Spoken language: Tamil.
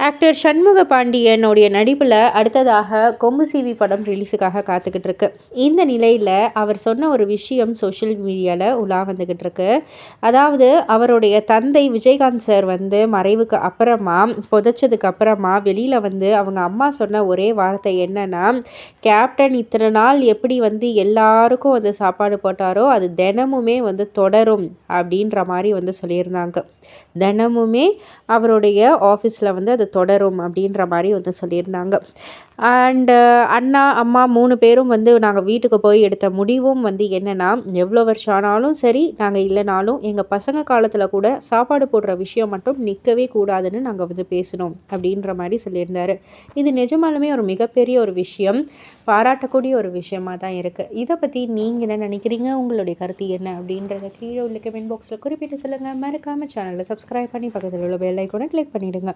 ஆக்டர் சண்முக பாண்டியனுடைய நடிப்பில் அடுத்ததாக கொம்பு சீவி படம் ரிலீஸுக்காக காத்துக்கிட்டு இருக்கு இந்த நிலையில் அவர் சொன்ன ஒரு விஷயம் சோஷியல் மீடியாவில் உலா வந்துக்கிட்டு இருக்கு அதாவது அவருடைய தந்தை விஜயகாந்த் சார் வந்து மறைவுக்கு அப்புறமா புதைச்சதுக்கு அப்புறமா வெளியில் வந்து அவங்க அம்மா சொன்ன ஒரே வார்த்தை என்னன்னா கேப்டன் இத்தனை நாள் எப்படி வந்து எல்லாருக்கும் வந்து சாப்பாடு போட்டாரோ அது தினமுமே வந்து தொடரும் அப்படின்ற மாதிரி வந்து சொல்லியிருந்தாங்க. தினமுமே அவருடைய ஆஃபீஸில் வந்து அது தொடரும் அப்படின்ற மாதிரி வந்து சொல்லியிருந்தாங்க. அண்டு uh, அண்ணா அம்மா மூணு பேரும் வந்து நாங்கள் வீட்டுக்கு போய் எடுத்த முடிவும் வந்து என்னென்னா எவ்வளோ வருஷம் ஆனாலும் சரி நாங்கள் இல்லைனாலும் எங்கள் பசங்க காலத்தில் கூட சாப்பாடு போடுற விஷயம் மட்டும் நிற்கவே கூடாதுன்னு நாங்கள் வந்து பேசணும் அப்படின்ற மாதிரி சொல்லியிருந்தாரு. இது நிஜமாலுமே ஒரு மிகப்பெரிய ஒரு விஷயம் பாராட்டக்கூடிய ஒரு விஷயமாக தான் இருக்குது இதை பற்றி நீங்கள் என்ன நினைக்கிறீங்க? உங்களுடைய கருத்து என்ன? அப்படின்றத கீழே உள்ள கமெண்ட் பாக்ஸில் குறிப்பிட்டு சொல்லுங்கள் மறக்காமல் சேனலை சப்ஸ்கிரைப் பண்ணி பக்கத்தில் உள்ள பெல் ஐக்கோனை கிளிக் பண்ணிவிடுங்க